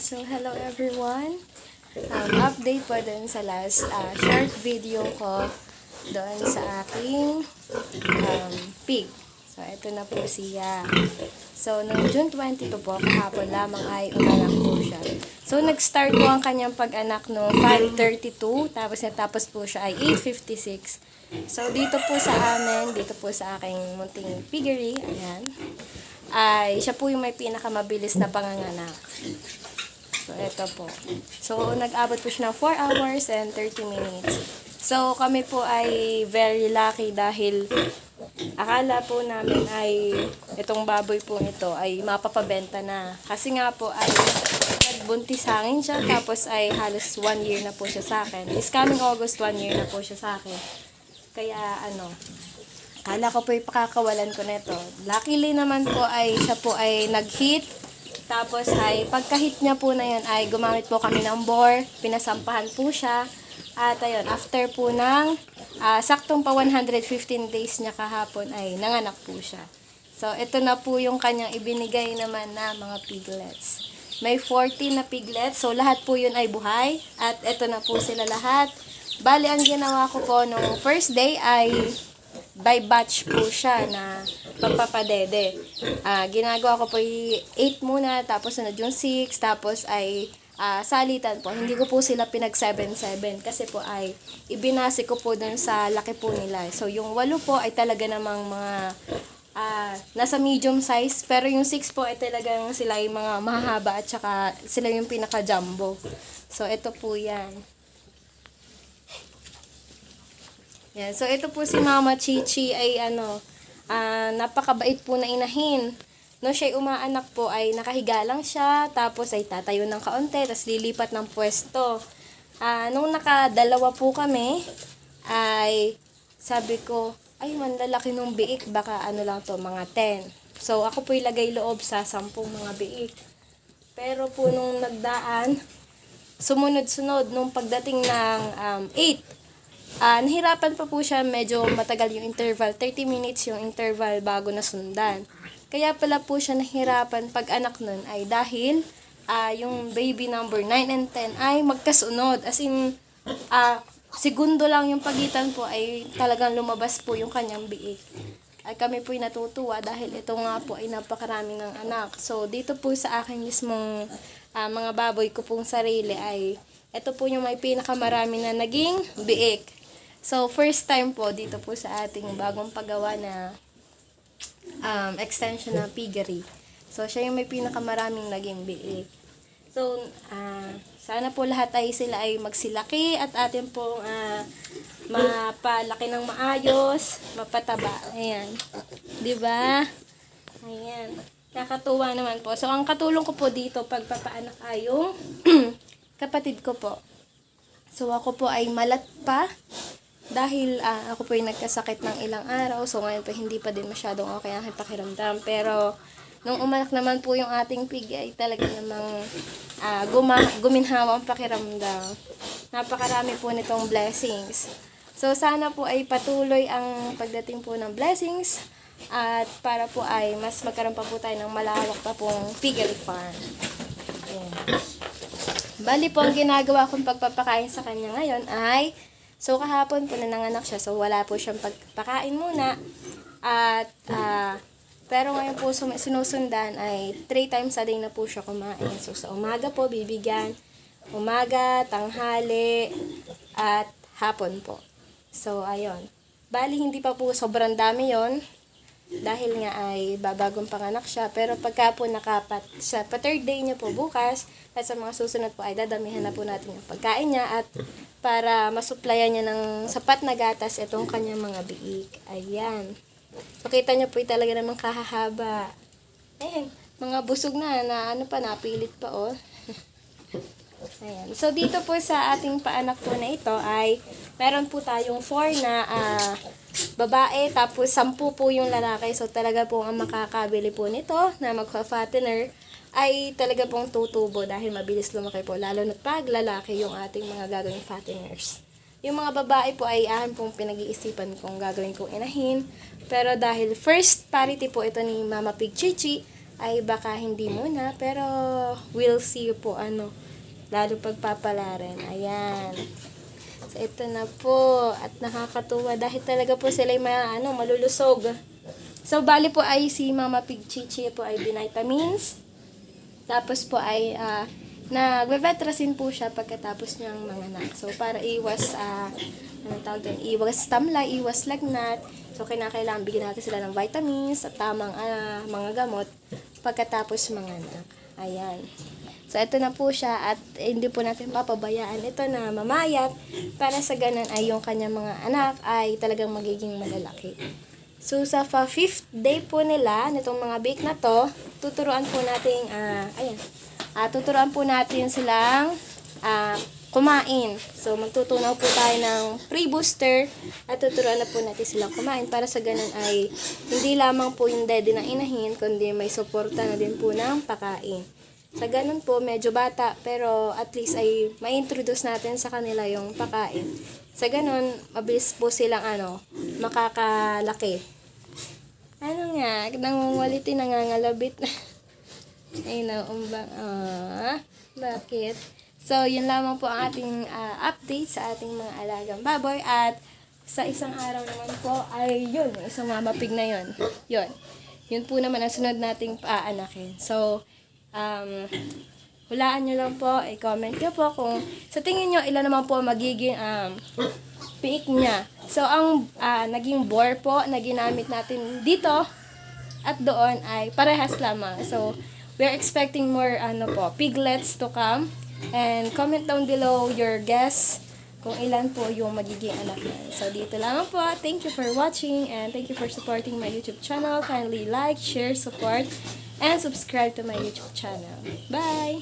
So, hello everyone. Um, update po dun sa last uh, short video ko doon sa aking um, pig. So, ito na po siya. So, noong June 22 po, kahapon lamang ay umanak po siya. So, nag-start po ang kanyang pag-anak no 5.32, tapos natapos po siya ay 8.56. So, dito po sa amin, dito po sa aking munting piggery, ayan, ay siya po yung may pinakamabilis na panganganak. So, ito po. So, nag-abot po siya ng 4 hours and 30 minutes. So, kami po ay very lucky dahil akala po namin ay itong baboy po ito ay mapapabenta na. Kasi nga po ay nagbuntis hangin siya tapos ay halos 1 year na po siya sa akin. This coming August, 1 year na po siya sa akin. Kaya ano, Kala ko po ipakakawalan ko nito. Luckily naman po ay siya po ay nag-hit. Tapos ay pagka-hit niya po na yan ay gumamit po kami ng bore. Pinasampahan po siya. At ayun, after po ng ah, saktong pa 115 days niya kahapon ay nanganak po siya. So ito na po yung kanyang ibinigay naman na mga piglets. May 14 na piglets. So lahat po yun ay buhay. At ito na po sila lahat. Bali, ang ginawa ko po nung first day ay by batch po siya na pagpapadede. Ah, ginagawa ko po yung 8 muna, tapos sunod yung 6, tapos ay ah, salitan po. Hindi ko po sila pinag 7-7 kasi po ay ibinase ko po dun sa laki po nila. So yung 8 po ay talaga namang mga ah, nasa medium size, pero yung 6 po ay talagang sila yung mga mahahaba at saka sila yung pinaka-jumbo. So ito po yan. Yan. So, ito po si Mama Chichi ay ano, ah, napakabait po na inahin. No, siya umaanak po ay nakahiga lang siya, tapos ay tatayo ng kaunti, tapos lilipat ng pwesto. Ah, nung nakadalawa po kami, ay sabi ko, ay manlalaki nung biik, baka ano lang to, mga 10. So, ako po ilagay loob sa 10 mga biik. Pero po nung nagdaan, sumunod-sunod nung pagdating ng um, 8, Ah, nahirapan pa po siya, medyo matagal yung interval, 30 minutes yung interval bago nasundan. Kaya pala po siya nahirapan pag anak nun ay dahil ah, yung baby number 9 and 10 ay magkasunod. As in, ah, segundo lang yung pagitan po ay talagang lumabas po yung kanyang biik. Ay kami po natutuwa dahil ito nga po ay napakarami ng anak. So, dito po sa akin mismong ah, mga baboy ko pong sarili ay ito po yung may pinakamarami na naging biik. So, first time po dito po sa ating bagong paggawa na um, extension ng piggery. So, siya yung may pinakamaraming naging biik. So, ah, sana po lahat ay sila ay magsilaki at atin pong ah, mapalaki ng maayos, mapataba. Ayan. ba? Ayan. Kakatuwa naman po. So, ang katulong ko po dito pagpapaanak ay yung kapatid ko po. So, ako po ay malat pa dahil ah, ako po ay nagkasakit ng ilang araw. So, ngayon po hindi pa din masyadong okay ang aking pakiramdam. Pero, nung umanak naman po yung ating pig ay talaga namang ah, guma, guminhawa ang pakiramdam. Napakarami po nitong blessings. So, sana po ay patuloy ang pagdating po ng blessings at para po ay mas magkaroon pa po tayo ng malawak pa pong piggery farm. Ayan. Bali po, ang ginagawa kong pagpapakain sa kanya ngayon ay, so kahapon po na nanganak siya, so wala po siyang pagpakain muna. At, ah, pero ngayon po sum- sinusundan ay 3 times a day na po siya kumain. So sa umaga po, bibigyan. Umaga, tanghali, at hapon po. So, ayun. Bali, hindi pa po sobrang dami yon dahil nga ay babagong panganak siya. Pero pagka po nakapat sa pa third day niya po bukas, at sa mga susunod po ay dadamihan na po natin yung pagkain niya at para masuplayan niya ng sapat na gatas itong kanyang mga biik. Ayan. So, kita niyo po talaga namang kahahaba. Eh, mga busog na, na ano pa, napilit pa oh. Ayan. So, dito po sa ating paanak po na ito ay meron po tayong 4 na ah, babae, tapos 10 po yung lalaki. So, talaga po ang makakabili po nito na magpa-fattener ay talaga pong tutubo dahil mabilis lumaki po. Lalo na pag lalaki yung ating mga gagawing fatteners. Yung mga babae po ay ahan pong pinag-iisipan kung gagawin kong inahin. Pero dahil first parity po ito ni Mama Pig Chichi, ay baka hindi muna. Pero we'll see po ano. Lalo pagpapalaran. Ayan. So, ito na po. At nakakatuwa dahil talaga po sila yung mga, ano, malulusog. So, bali po ay si Mama Pig Chichi po ay vitamins. Tapos po ay uh, nagbe-vetrasin po siya pagkatapos niyang manganak. So, para iwas, uh, anong tawag doon? Iwas tamla, iwas lagnat. So, kinakailangan bigyan natin sila ng vitamins at tamang ah, mga gamot pagkatapos manganak. Ayan. So, ito na po siya at hindi po natin papabayaan ito na mamayat para sa ganun ay yung kanyang mga anak ay talagang magiging malalaki. So, sa fifth day po nila, nitong mga bake na to, tuturuan po natin, ah, ayan, ah, tuturuan po natin silang ah, kumain. So, magtutunaw po tayo ng pre-booster at tuturuan na po natin silang kumain para sa ganun ay hindi lamang po yung daddy na inahin, kundi may suporta na din po ng pakain. Sa ganun po, medyo bata, pero at least ay ma-introduce natin sa kanila yung pakain. Sa ganun, mabilis po silang ano, makakalaki. Ano nga, nangunguliti, nangangalabit. Ay, naumbang. Ah, bakit? So, yun lamang po ang ating ah, update sa ating mga alagang baboy. At sa isang araw naman po ay yun, isang mamapig na yun. Yun. Yun po naman ang sunod nating paanakin. So, um, hulaan nyo lang po, i-comment nyo po kung sa tingin nyo ilan naman po magiging um, piik niya. So, ang ah, naging bore po na ginamit natin dito at doon ay parehas lamang. So, we're expecting more ano po, piglets to come. And comment down below your guess kung ilan po yung magiging anak niya. So, dito lamang po. Thank you for watching and thank you for supporting my YouTube channel. Kindly like, share, support, and subscribe to my YouTube channel. Bye!